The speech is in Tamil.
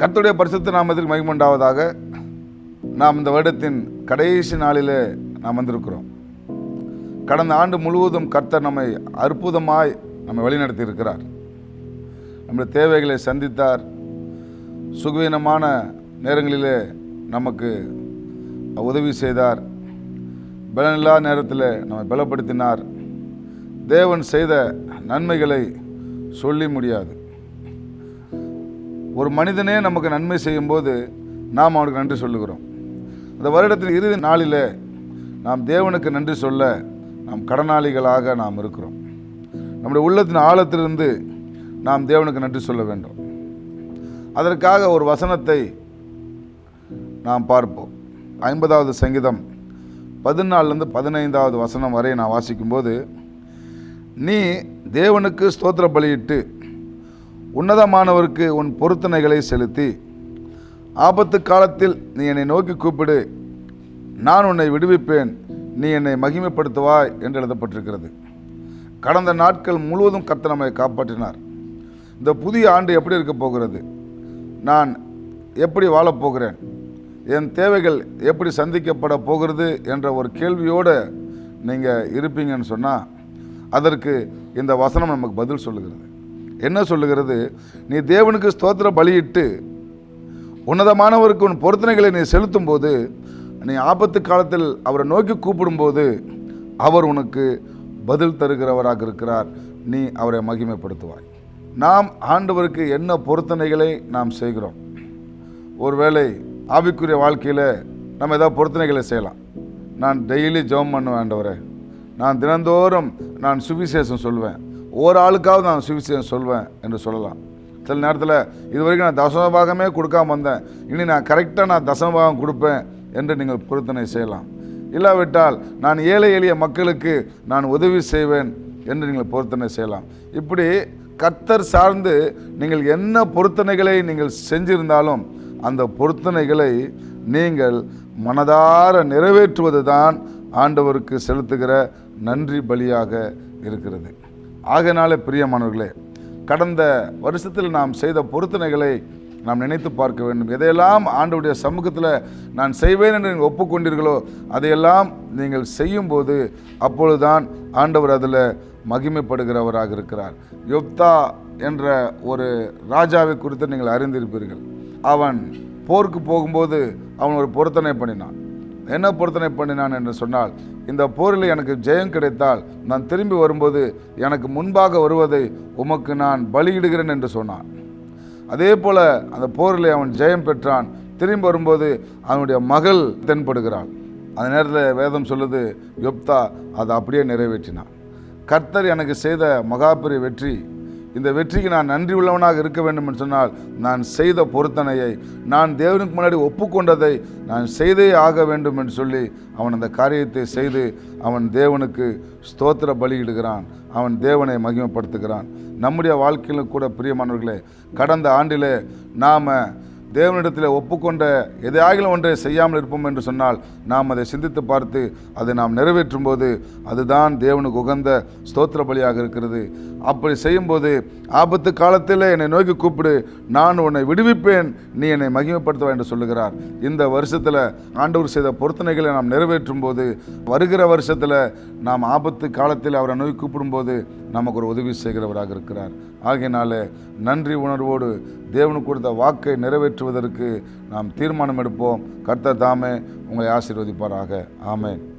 கர்த்தருடைய பரிசுத்த நாமத்திற்கு மகிமண்டாவதாக நாம் இந்த வருடத்தின் கடைசி நாளிலே நாம் வந்திருக்கிறோம். கடந்த ஆண்டு முழுவதும் கர்த்தர் நம்மை அற்புதமாய் நம்மை வழிநடத்தி இருக்கிறார் நம்முடைய தேவைகளை சந்தித்தார். சுகவீனமான நேரங்களிலே நமக்கு உதவி செய்தார். பலனில்லா நேரத்தில் நம்மை பலப்படுத்தினார். தேவன் செய்த நன்மைகளை சொல்லி முடியாது. ஒரு மனிதனே நமக்கு நன்மை செய்யும்போது நாம் அவனுக்கு நன்றி சொல்லுகிறோம். இந்த வருடத்தின் இறுதி நாளில் நாம் தேவனுக்கு நன்றி சொல்ல நாம் கடனாளிகளாக நாம் இருக்கிறோம். நம்முடைய உள்ளத்தின் ஆழத்திலிருந்து நாம் தேவனுக்கு நன்றி சொல்ல வேண்டும். அதற்காக ஒரு வசனத்தை நாம் பார்ப்போம். ஐம்பதாவது சங்கீதம் பதினாலிருந்து பதினைந்தாவது வசனம் வரை நான் வாசிக்கும்போது நீ தேவனுக்கு ஸ்தோத்திர பலியிட்டு உன்னதமானவருக்கு உன் பொருத்தனைகளை செலுத்தி. ஆபத்து காலத்தில் நீ என்னை நோக்கி கூப்பிடு. நான் உன்னை விடுவிப்பேன். நீ என்னை மகிமைப்படுத்துவாய் என்று எழுதப்பட்டிருக்கிறது. கடந்த நாட்கள் முழுவதும் கத்த நம்மை காப்பாற்றினார். இந்த புதிய ஆண்டு எப்படி இருக்க போகிறது? நான் எப்படி வாழப்போகிறேன் என் தேவைகள் எப்படி சந்திக்கப்பட போகிறது? என்ற ஒரு கேள்வியோடு நீங்கள் இருப்பீங்கன்னு சொன்னால் அதற்கு இந்த வசனம் நமக்கு பதில் சொல்லுகிறது. என்ன சொல்லுகிறது? நீ தேவனுக்கு ஸ்தோத்திர பலியிட்டு உன்னதமானவருக்கு உன் பொருத்தனைகளை நீ செலுத்தும் போது நீ ஆபத்து காலத்தில் அவரை நோக்கி கூப்பிடும்போது அவர் உனக்கு பதில் தருகிறவராக இருக்கிறார். நீ அவரை மகிமைப்படுத்துவாய். நாம் ஆண்டவருக்கு என்ன பொருத்தனைகளை நாம் செய்கிறோம்? ஒருவேளை ஆவிக்குரிய வாழ்க்கையில் நம்ம ஏதாவது பொருத்தனைகளை செய்யலாம். நான் டெய்லி ஜெபம் பண்ண ஆண்டவரை. நான் தினந்தோறும் நான் சுவிசேஷம் சொல்வேன். ஒரு ஆளுக்காவது நான் சுவிசேஷம் சொல்வேன் என்று சொல்லலாம். சில நேரத்தில் இது வரைக்கும் நான் தசம பாகமே கொடுக்காம வந்தேன். இனி நான் கரெக்டாக நான் தசம பாகம் கொடுப்பேன் என்று நீங்கள் பொருத்தனை செய்யலாம். இல்லாவிட்டால் நான் ஏழை எளிய மக்களுக்கு நான் உதவி செய்வேன் என்று நீங்கள் பொருத்தனை செய்யலாம். இப்படி கர்த்தர் சார்ந்து நீங்கள் என்ன பொருத்தனைகளை நீங்கள் செஞ்சிருந்தாலும் அந்த பொருத்தனைகளை நீங்கள் மனதார நிறைவேற்றுவது தான் ஆண்டவருக்கு செலுத்துகிற நன்றி பலியாக இருக்கிறது. ஆகையினாலே பிரியமானவர்களே கடந்த வருஷத்தில் நாம் செய்த பொருத்தனைகளை நாம் நினைத்து பார்க்க வேண்டும். எதையெல்லாம் ஆண்டவுடைய சமூகத்தில் நான் செய்வேன் என்று நீங்கள் ஒப்புக்கொண்டீர்களோ அதையெல்லாம் நீங்கள் செய்யும்போது அப்பொழுதுதான் ஆண்டவர் அதில் மகிமைப்படுகிறவராக இருக்கிறார். யோப்தா என்ற ஒரு ராஜாவை குறித்து நீங்கள் அறிந்திருப்பீர்கள். அவன் போருக்கு போகும்போது அவன் ஒரு பொருத்தனை பண்ணினான். என்ன பொருத்தனை பண்ணினான் என்று சொன்னால் இந்த போரில் எனக்கு ஜெயம் கிடைத்தால் நான் திரும்பி வரும்போது எனக்கு முன்பாக வருவதை உமக்கு நான் பலியிடுகிறேன் என்று சொன்னான். அதே போல் அந்த போரில் அவன் ஜெயம் பெற்றான். திரும்பி வரும்போது அவனுடைய மகள் தென்படுகிறாள். அந்த நேரத்தில் வேதம் சொல்லுது யொப்தா அதை அப்படியே நிறைவேற்றினான். கர்த்தர் எனக்கு செய்த மகாபெரிய வெற்றி இந்த வெற்றிக்கு நான் நன்றி உள்ளவனாக இருக்க வேண்டும் என்று சொன்னால் நான் செய்த பொருத்தனையை நான் தேவனுக்கு முன்னாடி ஒப்புக்கொண்டதை நான் செய்தே ஆக வேண்டும் என்று சொல்லி அவன் அந்த காரியத்தை செய்து அவன் தேவனுக்கு ஸ்தோத்திர பலியிடுகிறான். அவன் தேவனை மகிமைப்படுத்துகிறான். நம்முடைய வாழ்க்கையிலும் கூட பிரியமானவர்களே கடந்த ஆண்டிலே நாம் தேவனிடத்தில் ஒப்புக்கொண்ட எதையாகிலும் ஒன்றை செய்யாமல் இருப்போம் என்று சொன்னால் நாம் அதை சிந்தித்து பார்த்து அதை நாம் நிறைவேற்றும் போது அதுதான் தேவனுக்கு உகந்த ஸ்தோத்திர பலியாக இருக்கிறது. அப்படி செய்யும்போது ஆபத்து காலத்தில் என்னை நோக்கி கூப்பிடு நான் உன்னை விடுவிப்பேன் நீ என்னை மகிமைப்படுத்துவா என்று சொல்லுகிறார். இந்த வருஷத்தில் ஆண்டவர் செய்த பொருத்தனைகளை நாம் நிறைவேற்றும் போது வருகிற வருஷத்தில் நாம் ஆபத்து காலத்தில் அவரை நோக்கி கூப்பிடும்போது நமக்கு ஒரு உதவி செய்கிறவராக இருக்கிறார். ஆகையினால நன்றி உணர்வோடு தேவனுக்கு கொடுத்த வாக்கை நிறைவேற்றுவதற்கு நாம் தீர்மானம் எடுப்போம். கர்த்தர் தாமே உங்களை ஆசீர்வதிப்பாராக. ஆமேன்.